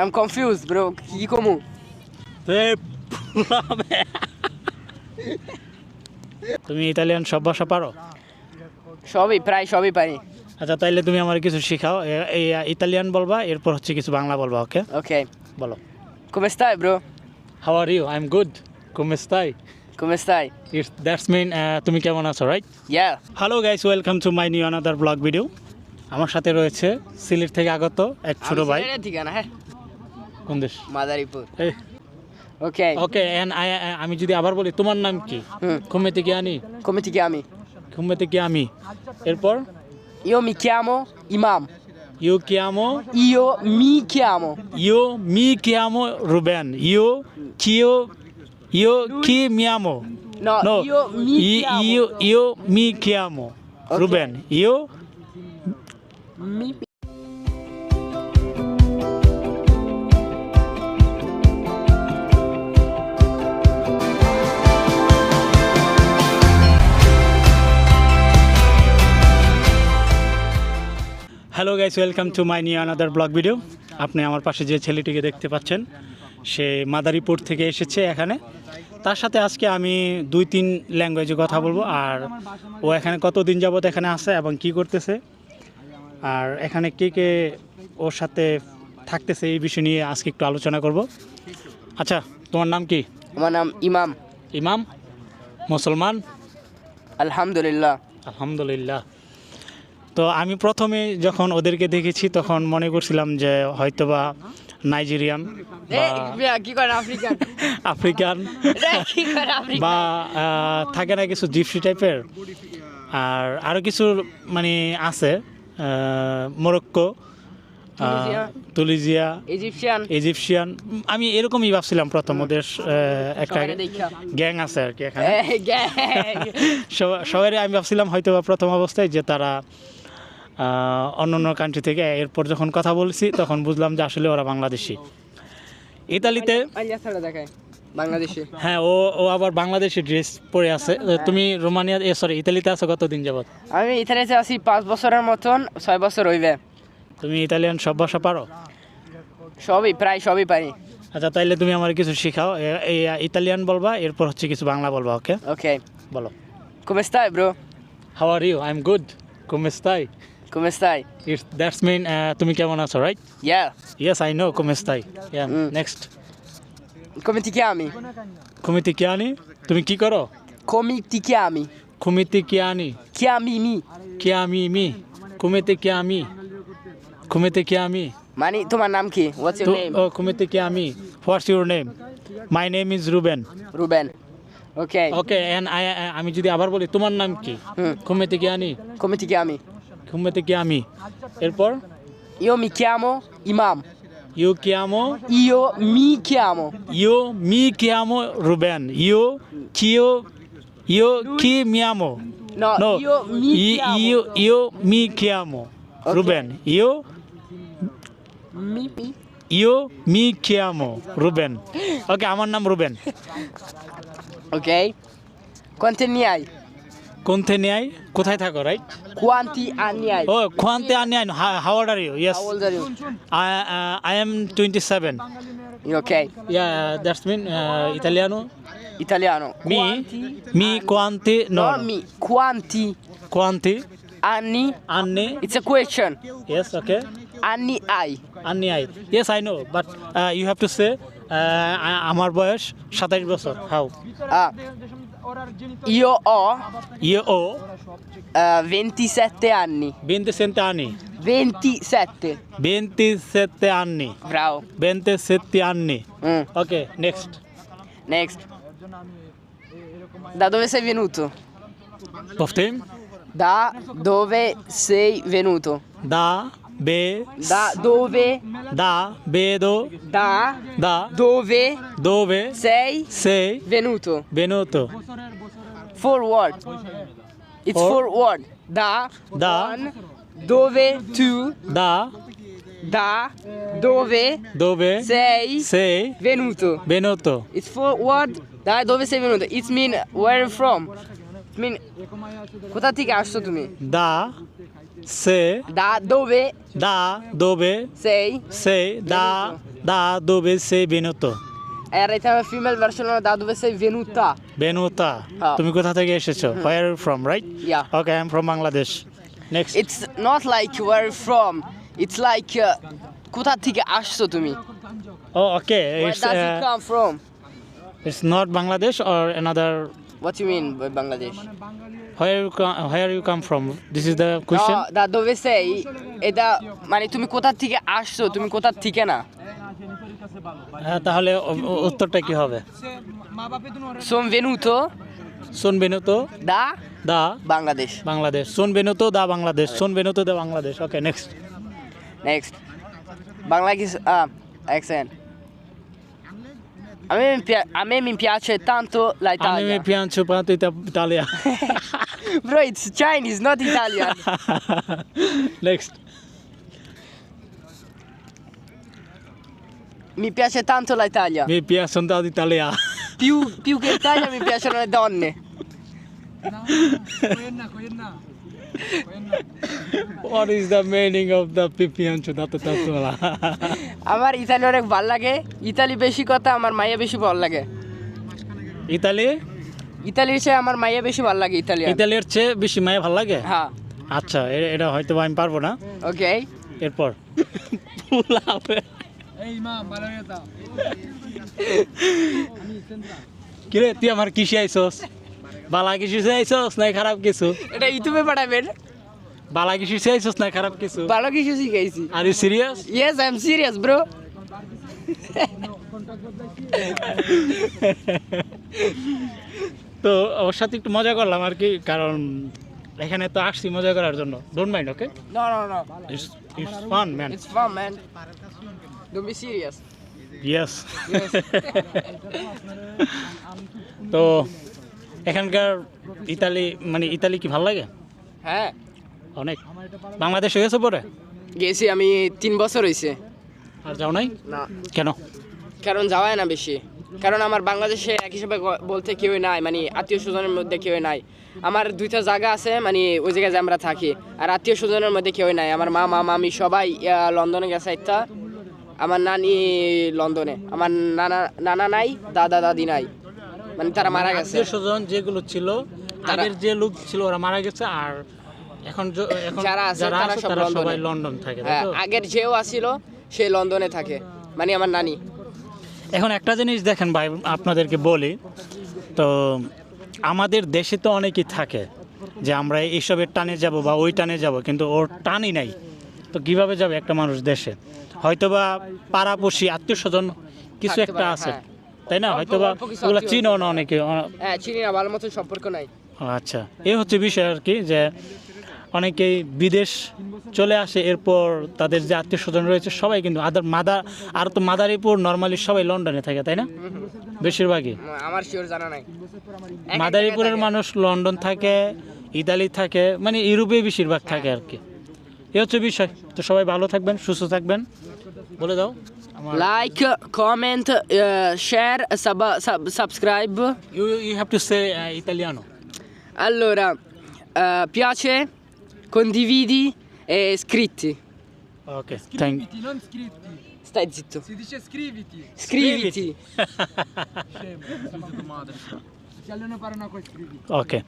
I'm confused, bro. কি কমু? তুমি ইতালিয়ান সব ভাষা পারো? সবই প্রায় সবই পারি। আচ্ছা তাইলে তুমি আমার কিছু শেখাও। ইতালিয়ান বলবা এরপর হচ্ছে কিছু বাংলা বলবা ওকে? Ok. বলো। Come stai, bro? How are you I am good কম স্তাই Come stai? It's that's mean তুমি কেমন আছো right Yeah. Hello guys welcome to my new another blog video আমার সাথে রয়েছে সিলেট থেকে আগত এক ছোট ভাই। আমি ঠিকানা হ্যাঁ। কোন দেশ? মাদারীপুর। Ok. ওকে। এন্ড আমি যদি আবার বলি তোমার নাম কি। খুমে থেকে আনি? Come ti chiami? খুমে থেকে আমি? এরপর? Io মি কিয়ামো ইমাম। ইউ কিয়ামো Io মি কিয়ামো ইউ মি কিয়ামো রুবেন? ইউ কিও ইউ কি মিয়ামো No, No, মি কিয়ামো রুবেন chiamo. Mi hello guys welcome to my new another blog video আপনি আমার পাশে যে ছেলেটিকে দেখতে পাচ্ছেন, সে মাদারীপুর থেকে এসেছে এখানে। তার সাথে আজকে আমি দুই তিন ল্যাঙ্গুয়েজে কথা বলব, আর ও এখানে কতদিন যাবত এখানে আছে এবং কি করতেছে আর এখানে কে কে ওর সাথে থাকতেছে এই বিষয় নিয়ে আজকে একটু আলোচনা করব। আচ্ছা তোমার নাম কি? আমার নাম ইমাম। ইমাম? মুসলমান? আলহামদুলিল্লাহ। আলহামদুলিল্লাহ। তো আমি প্রথমে যখন ওদেরকে দেখেছি তখন মনে করছিলাম যে হয়তোবা নাইজেরিয়ান বা কি করে আফ্রিকান? আফ্রিকান। করে আফ্রিকান? বা থাকে না কিছু জিপসি টাইপের? আর আরও কিছু মানে আছে। মোরক্কো। তুলিজিয়া। ইজিপশিয়ান। ইজিপশিয়ান। আমি এরকমই ভাবছিলাম প্রথম ওদের একটা গ্যাং আছে আর কি এখানে। এই গ্যাং। সব- সবারই আমি ভাবছিলাম হয়তো বা প্রথম অবস্থায় যে তারা অন্য অন্য কান্ট্রি থেকে এরপর যখন কথা বলছি তখন বুঝলাম যে আসলে ওরা বাংলাদেশি। ইতালিতে দেখায়। বাংলাদেশে? হ্যাঁ ও ও আবার বাংলাদেশি ড্রেস পরে আছে। তুমি রোমানিয়া এ সরি ইতালিতে আছো কতদিন যাবত আমি ইতালিতে আছি পাঁচ বছরের মতন ছয় বছর হইবে। তুমি ইতালিয়ান সব ভাষা পারো? সবই প্রায় সবই পারি। আচ্ছা তাইলে তুমি আমার কিছু শেখাও। ইতালিয়ান বলবা এরপর হচ্ছে কিছু বাংলা বলবা ওকে? ওকে। বলো। Stai, bro? How are you I am good কুমেস্তাই stai? It's that's mean তুমি কেমন আছো right yeah yes I know কুমেস্তাই Mm. Next Come ti chiami? খুমিতি কিয়ানি তুমি কি করো Come ti chiami? খুমিতি কিয়ানি Chiami mi. কিয়ামি মি খুমিতি কিয়ামি খুমিতি কিয়ামি মানে তোমার নাম কি? What's your তো name? ও খুমিতি কিয়ামি what's your name my name is Ruben Ruben. Okay. Okay and I আমি যদি আবার বলি তোমার নাম কি হুম। খুমিতি কিয়ানি Come ti chiami? খুমিতি কিয়ামি এরপর Io mi chiamo Imam. You কিয়ামো Io mi chiamo. ইউ মি কিয়ামো রুবেন ইউ কিও ইউ কি মিয়ামো No, No, io mi I- chiamo. io, io mi chiamo Ok. Ruben. Io, Mi, mi. io mi chiamo Ruben. Okay আমার নাম Ruben Ok. Quanti anni hai? কোন থেকে আই কোথায় থাকো রাইট anni hai? ও কোয়ান্তে আনি I how old are you yes How old are you? I I am 27 Ok. Yeah that's mean ইতালিয়ানো Italiano. মি? মি কোয়ান্তে নো No, mi. Quanti কোয়ান্তে anni? আন্নে It's a question. Yes okay Anni hai? আন্নি I yes I know but you have to say আমার বয়স সাতাইশ বছর হাউ Ah. Io ho ইয়ে ও eh, 27 anni. বেনতে সেন্তে আনি 27. বেনতে সেতে আননি Bravo. বেনতে সেতে আননি Mm. Okay next Next. Da dove sei venuto? অফ টাইম Da dove sei venuto? দা বে Da dove? দা বে দো Da দা dove দো বে sei say venuto? বেনুতো Forward. It's For- forward. Da. Da. on, Dove tu. The Da. Dove বে sei say venuto? বেনুতো It's forward. Da dove sei venuto? It's mean where from? It mean কোথা থেকে আসছো তুমি দা সে Da dove দা দোবে sei? সে দা দা দোবে সে বেনুতো এর এটা female version দা দুবে সেই বেনুতা বেনুতা তুমি কোথা থেকে এসেছ? Where you from right okay I am from Bangladesh next it's not like where you from it's কোথা থেকে আসছো তুমি? ও okay it's come from Bangladesh or another what you mean Bangladesh where you where come from this is the question দা দুবে সেই এটা মানে তুমি কোথা থেকে আসছো? তুমি কোথা থেকে না? হ্যাঁ তাহলে উ- উ- উত্তরটা কি হবে Sono venuto soon বেনুতো da the Bangladesh. Bangladesh soon বেনুতো the Bangladesh soon বেনুতো the Bangladesh okay next ah, accent. A me, mi pia- a me mi piace tanto আমি পিয়ানছো পাতো ইতালিয়া Bro, it's Chinese, not Italian. Next mi piace tanto l'Italia. মে পিয়াসন দা ইতালিয়া Più, più che l'Italia mi piacciono le donne. What is the meaning of the পিপিয়ানছো দা তো তাতোলা আমার ইতালি অনেক ভালো লাগে ইতালি বেশি কথা আমার মাইয়া বেশি ভালো লাগে ইতালি ইতালির চেয়ে আমার মাইয়া বেশি ভালো লাগে ইতালিয়ান ইতালির চেয়ে বেশি মায়ে ভালো লাগে হ্যাঁ আচ্ছা এটা হয়তো আমি পারব না ওকে এরপর কিরে তুই আমার কিসে আইসস বালা কিছু আইসস না খারাপ কিছু? এটা ইউটিউবে পাঠাবেন। বালা কিছু আইসস না খারাপ কিছু? ভালো কিছু শিখাইছি। Are you serious yes I am serious bro তো ওর সাথে একটু মজা করলাম আর কি কারণ এখানে তো আসছি মজা করার জন্য। Don't mind okay no no no it's it's fun man it's fun man don't be serious yes তো এখানকার ইতালি মানে ইতালি কি ভালো লাগে? হ্যাঁ। অনেক। বাংলাদেশ হয়েছে পরে? গেছি আমি তিন বছর হয়েছে আর যাও নাই? না। কেন? কারণ যাওয়াই না বেশি। কারণ আমার বাংলাদেশে এক হিসেবে বলতে কেউই নাই মানে আত্মীয় স্বজনের মধ্যে কেউই নাই। আমার দুইটা জায়গা আছে মানে ওই জায়গায় যে আমরা থাকি। আর আত্মীয় স্বজনের মধ্যে কেউ নাই। আমার মা মামা মামি সবাই লন্ডনে গেছে একটা। আমার নানি লন্ডনে। আমার নানা নানা নাই দাদা দাদি নাই। মানে তারা মারা গেছে। স্বজন যেগুলো ছিল আগের যে লোক ছিল ওরা মারা গেছে আর এখন এখন যারা আছে, তারা সব সবাই লন্ডন থাকে হ্যাঁ আগের যেও আসিল সে লন্ডনে থাকে। মানে আমার নানি। এখন একটা জিনিস দেখেন ভাই আপনাদেরকে বলি তো আমাদের দেশে তো অনেকেই থাকে যে আমরা এইসবের টানে যাব বা ওই টানে যাব কিন্তু ওর টানই নাই। তো কীভাবে যাবে একটা মানুষ দেশে? হয়তোবা পাড়াপড়শি আত্মীয় স্বজন কিছু একটা আছে। হ্যাঁ। তাই না? হয়তোবা ওগুলো চিনো না অনেকে হ্যাঁ চিনি না ভালো মতন সম্পর্ক নাই। আচ্ছা। এই হচ্ছে বিষয় আর কি যে অনেকেই বিদেশ চলে আসে এরপর তাদের যে আত্মীয় স্বজন রয়েছে সবাই কিন্তু আদার মাদার আর তো মাদারীপুর নর্মালি সবাই লন্ডনে থাকে তাই না? বেশিরভাগই। আমার শিওর জানা নাই। মাদারীপুরের মানুষ লন্ডন থাকে ইতালি থাকে মানে ইউরোপে বেশিরভাগ থাকে আর কি। এই হচ্ছে বিষয় তো সবাই ভালো থাকবেন সুস্থ থাকবেন বলে দাও আমার Like, comment, uh, share, sub- sub- subscribe. You you have to say ইতালিয়ানো Allora, uh, piace, condividi e iscritti. Okay thank Scriviti, non scritti. Stai zitto. Si dice scriviti. Scriviti. Scemo, scusa tua madre. Si allenano a fare una cosa scriviti. Okay